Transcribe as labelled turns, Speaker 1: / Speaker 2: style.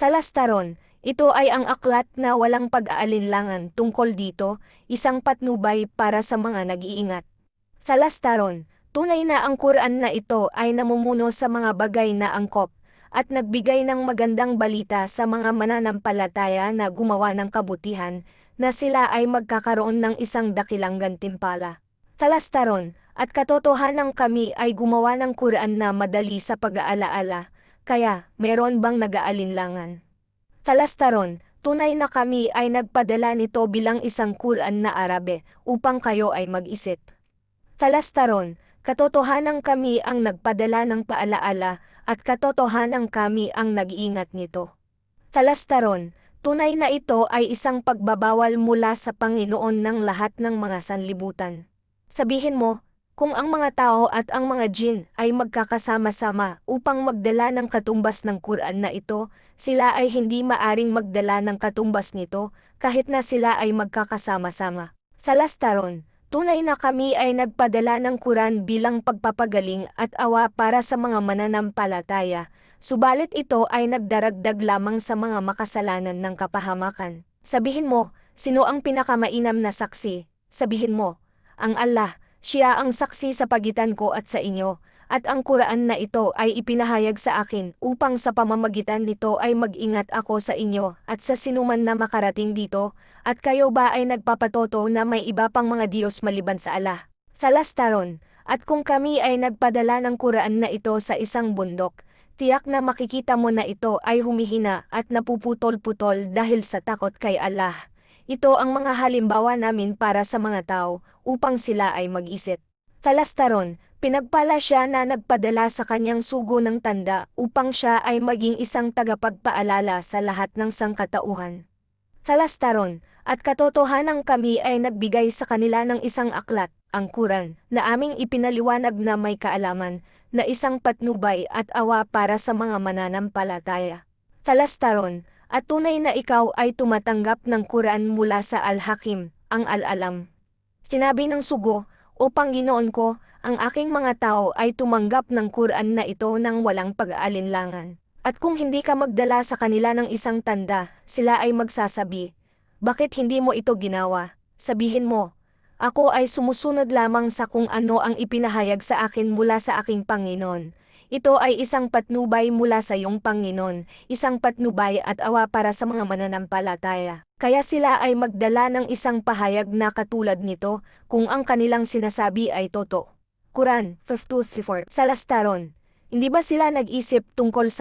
Speaker 1: Sa lastaron, ito ay ang aklat na walang pag-aalinlangan tungkol dito, isang patnubay para sa mga nag-iingat. Sa lastaron, tunay na ang Quran na ito ay namumuno sa mga bagay na angkop, at nagbigay ng magandang balita sa mga mananampalataya na gumawa ng kabutihan, na sila ay magkakaroon ng isang dakilang gantimpala. Sa lastaron, at katotohanan kami ay gumawa ng Quran na madali sa pag-aalaala, kaya, meron bang nag-aalinlangan? Sa tunay na kami ay nagpadala nito bilang isang Quran na Arabe, upang kayo ay mag-isip. Sa lastaron, katotohanan kami ang nagpadala ng paalaala, at katotohanan kami ang nag-iingat nito. Sa lastaron, tunay na ito ay isang pagbabawal mula sa Panginoon ng lahat ng mga sanlibutan. Sabihin mo, kung ang mga tao at ang mga jin ay magkakasama-sama upang magdala ng katumbas ng Quran na ito, sila ay hindi maaring magdala ng katumbas nito kahit na sila ay magkakasama-sama. Sa lastaron, tunay na kami ay nagpadala ng Quran bilang pagpapagaling at awa para sa mga mananampalataya, subalit ito ay nagdaragdag lamang sa mga makasalanan ng kapahamakan. Sabihin mo, sino ang pinakamainam na saksi? Sabihin mo, ang Allah, siya ang saksi sa pagitan ko at sa inyo, at ang Quran na ito ay ipinahayag sa akin upang sa pamamagitan nito ay mag-ingat ako sa inyo at sa sinuman na makarating dito, at kayo ba ay nagpapatoto na may iba pang mga Diyos maliban sa Allah? Sa lastaron, at kung kami ay nagpadala ng Quran na ito sa isang bundok, tiyak na makikita mo na ito ay humihina at napuputol-putol dahil sa takot kay Allah. Ito ang mga halimbawa namin para sa mga tao, upang sila ay mag-isip. Sa lastaron, pinagpala siya na nagpadala sa kanyang sugo ng tanda upang siya ay maging isang tagapagpaalala sa lahat ng sangkatauhan. Sa lastaron, at katotohanan kami ay nagbigay sa kanila ng isang aklat, ang Quran, na aming ipinaliwanag na may kaalaman, na isang patnubay at awa para sa mga mananampalataya. Sa lastaron, at tunay na ikaw ay tumatanggap ng Quran mula sa Al-Hakim, ang Al-Alam. Sinabi ng sugo, O Panginoon ko, ang aking mga tao ay tumanggap ng Quran na ito ng walang pag-aalinlangan. At kung hindi ka magdala sa kanila ng isang tanda, sila ay magsasabi, Bakit hindi mo ito ginawa? Sabihin mo, Ako ay sumusunod lamang sa kung ano ang ipinahayag sa akin mula sa aking Panginoon ito ay isang patnubay mula sa iyong Panginoon, isang patnubay at awa para sa mga mananampalataya. Kaya sila ay magdala ng isang pahayag na katulad nito, kung ang kanilang sinasabi ay totoo. Quran 5.2-4 Sa lastaron, hindi ba sila nag-isip tungkol sa